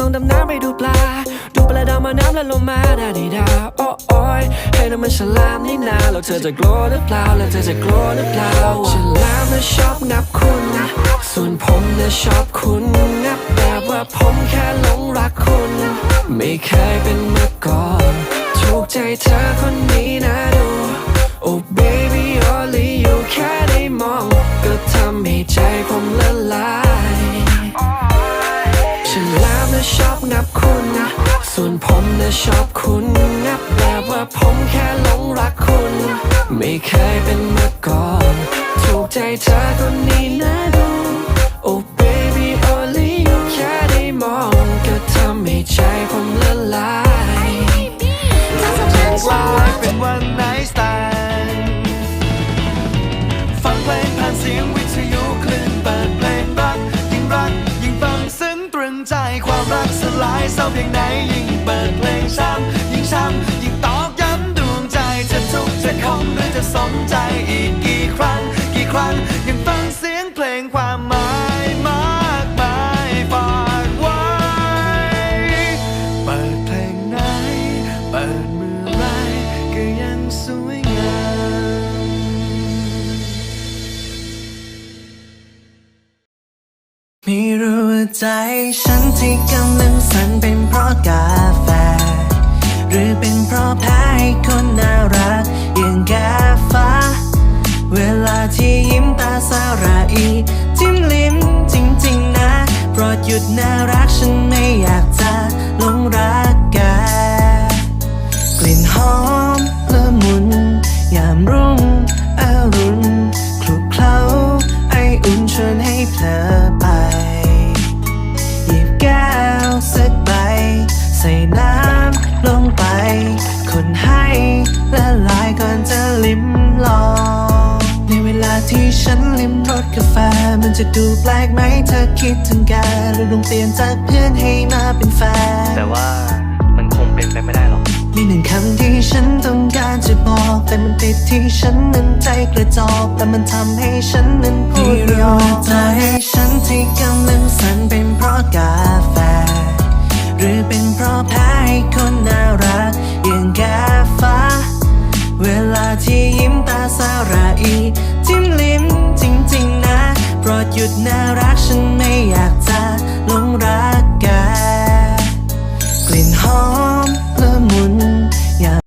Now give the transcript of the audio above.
ลงดำน้ำไปดูปลา ดูปลาดาวมาน้ำและลงมาดาดีดาโอ้โอยให้น้ำมันฉลามนี่นาแล้วเธอจะกลัวหรือเปล่าแล้วเธอจะกลัวหรือเปล่าฉลามน่ะชอบงับคุณนะส่วนผมน่ะชอบคุณงับแบบว่าผมแค่หลงรักคุณ ไม่เคยเป็นมาก่อนถูกใจเธอคนนี้นะ ส่วนผมนะชอบคุณงับแบบว่าผมแค่หลงรักคุณ ไม่เคยเป็นมาก่อน ถูกใจเธอคนนี้นะดู Oh baby only you แค่ได้มองก็ทำให้ใจผมละลายว่าเป็นวันไหนสแตนฟังเพลงผ่านเสียงวิทยุคลื่นเปิ ใจความรักสลายเศร้าเพียงไหนยิ่งเปิดเพลงช้ำยิ่งช้ำยิ่งตอกย้ำดวงใจจะทุกข์จะคมหรือจะสมใจอีกกี่ครั้ง กี่ครั้งยังฟังเสียงเพลงความหมายมากมายฝากไว้เปิดเพลงไหนเปิดเมื่อไรก็ยังสวยงามไม่รู้ ใจฉันที่กำลังสั่นเป็นเพราะกาแฟ หรือเป็นเพราะแพ้ให้คนน่ารักอย่างกาฟ้า เวลาที่ยิ้มตาสาระอีจิ้มลิ้มจริงๆนะโปรดหยุดน่ารักฉันไม่อยากจะหลงรักแกกลิ่นหอมละมุน ละลายก่อนจะลิ้มลอง ในเวลาที่ฉันลิ้มรสกาแฟ มันจะดูแปลกไหมเธอคิดถึงกันหรือลองเปลี่ยนจากเพื่อนให้มาเป็นแฟน แต่ว่ามันคงเป็นไปไม่ได้หรอก มีหนึ่งคำที่ฉันต้องการจะบอก แต่มันติดที่ฉันนั้นใจกระจอกแต่มันทำให้ฉันนั้นพูดไม่ออกใจฉันที่กำ